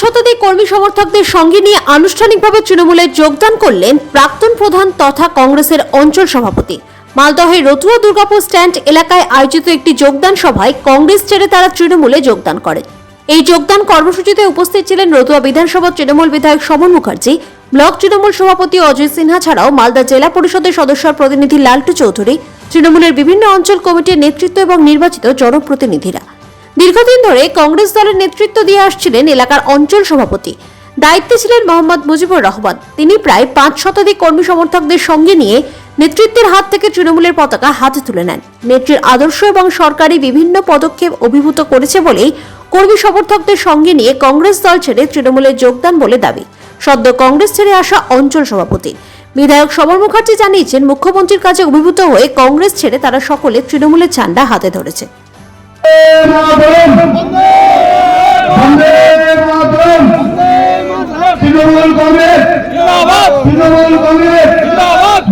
শতাধিক কর্মী সমর্থকদের সঙ্গে নিয়ে আনুষ্ঠানিকভাবে তৃণমূলে যোগদান করলেন প্রাক্তন প্রধান তথা কংগ্রেসের অঞ্চল সভাপতি। মালদহের রতুয়া দুর্গাপুর স্ট্যান্ড এলাকায় আয়োজিত একটি যোগদান সভায় কংগ্রেস ছেড়ে তারা তৃণমূলে যোগদান করেন এই যোগদান কর্মসূচিতে উপস্থিত ছিলেন রতুয়া বিধানসভা তৃণমূল বিধায়ক সমন মুখার্জি, ব্লক তৃণমূল সভাপতি অজয় সিনহা ছাড়াও মালদা জেলা পরিষদের সদস্য প্রতিনিধি লালটু চৌধুরী, তৃণমূলের বিভিন্ন অঞ্চল কমিটির নেতৃত্ব এবং নির্বাচিত জনপ্রতিনিধিরা। দীর্ঘদিন ধরে কংগ্রেস দলের নেতৃত্ব দিয়ে আসছিলেন এলাকার অঞ্চল সভাপতি। দায়িত্বে ছিলেন মোহাম্মদ মুজিবুর রহমান। তিনি প্রায় পাঁচ শতাধিক কর্মী সমর্থকদের সঙ্গে নিয়ে নেতৃত্বের হাত থেকে তৃণমূলের পতাকা হাতে তুলে নেন। নেত্রীর আদর্শ এবং সরকারি বিভিন্ন পদক্ষেপ অভিভূত করেছে বলেই কর্মী সমর্থকদের সঙ্গে নিয়ে কংগ্রেস দল ছেড়ে তৃণমূলে যোগদান বলে দাবি। সদ্য কংগ্রেস ছেড়ে আসা অঞ্চল সভাপতি। বিধায়ক সমর মুখার্জি জানিয়েছেন, মুখ্যমন্ত্রীর কাছে অভিভূত হয়ে কংগ্রেস ছেড়ে তারা সকলে তৃণমূলের ঝান্ডা হাতে ধরেছে। তৃণমূল কংগ্রেস তৃণমূল কংগ্রেস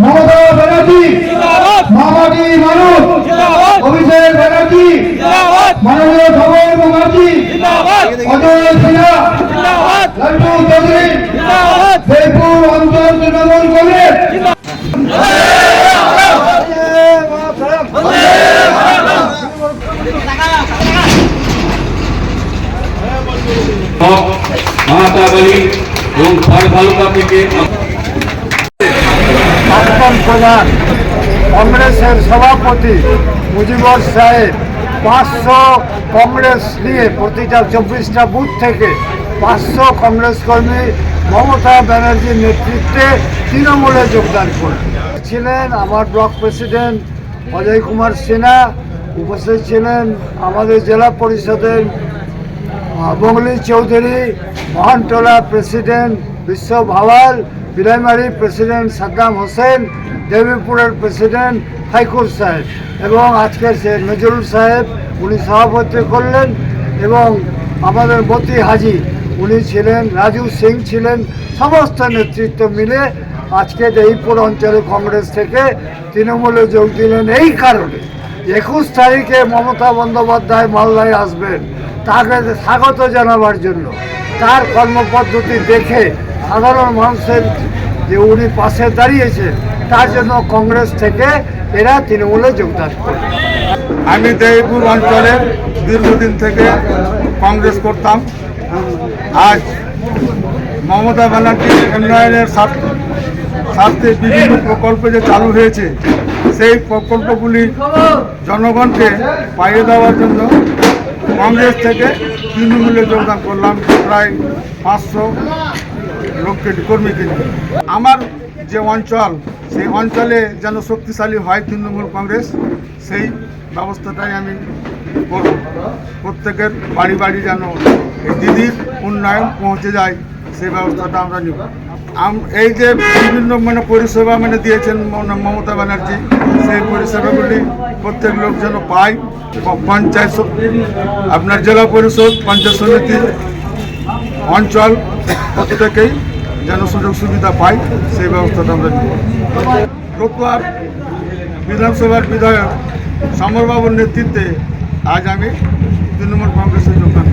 মমতা ব্যানার্জি মামাটি মানুষ অভিষেক ব্যানার্জি মাননীয় জয়পুর অঞ্চল তৃণমূল কংগ্রেস কংগ্রেসের সভাপতি মুজিবর সাহেব পাঁচশো কংগ্রেস নিয়ে প্রতিটা চব্বিশটা বুথ থেকে পাঁচশো কংগ্রেস কর্মী মমতা ব্যানার্জির নেতৃত্বে তৃণমূলে যোগদান করে। ছিলেন আমার ব্লক প্রেসিডেন্ট অজয় কুমার সিনহা উপস্থিত ছিলেন আমাদের জেলা পরিষদের বঙ্গলি চৌধুরী, মহানটোলা প্রেসিডেন্ট বিশ্ব ভাওয়াল বিলাইমারি প্রেসিডেন্ট সাদ্দাম হোসেন, দেবীপুরের প্রেসিডেন্ট হাইকোর্ট সাহেব এবং আজকে সে নজরুল সাহেব, উনি সভাপতি করলেন এবং আমাদের মতি হাজি, উনি ছিলেন, রাজু সিং ছিলেন, সমস্ত নেতৃত্ব মিলে আজকে দেবীপুর অঞ্চলে কংগ্রেস থেকে তৃণমূলে যোগ দিলেন এই কারণে। একুশ তারিখে মমতা বন্দ্যোপাধ্যায় মালদায় আসবেন। তাকে স্বাগত জানাবার জন্য। তার কর্মপদ্ধতি দেখে সাধারণ মানুষের যে উনি পাশে দাঁড়িয়েছে তার জন্য কংগ্রেস থেকে এরা তৃণমূলে যোগদান করবে। আমি দেবপুর অঞ্চলে দীর্ঘদিন থেকে কংগ্রেস করতাম। আজ মমতা ব্যানার্জির উন্নয়নের স্বার্থ- স্বার্থে বিভিন্ন প্রকল্প যে চালু হয়েছে, সেই প্রকল্পগুলি জনগণকে পাইয়ে দেওয়ার জন্য কংগ্রেস থেকে তৃণমূলে যোগদান করলাম প্রায় পাঁচশো লোককে, কর্মীকে আমার যে অঞ্চল, সেই অঞ্চলে যেন শক্তিশালী হয় তৃণমূল কংগ্রেস, সেই ব্যবস্থাটাই আমি করব। প্রত্যেকের বাড়ি বাড়ি যেন দিদির উন্নয়ন পৌঁছে যায়, সেই ব্যবস্থাটা আমরা নিব। এই যে বিভিন্ন মানে পরিষেবা মানে দিয়েছেন মম- মমতা ব্যানার্জি, সেই পরিষেবাগুলি প্রত্যেক লোক যেন পায়। প- পঞ্চায়েত আপনার জেলা পরিষদ, পঞ্চায়েত সমিতি, অঞ্চল প্রত্যেকেই যেন সুযোগ সুবিধা পায়, সেই ব্যবস্থাটা আমরা নিব। রতুয়ার বিধানসভার বিধায়ক সমরবাবুর নেতৃত্বে আজ আমি তৃণমূল কংগ্রেসে যোগদান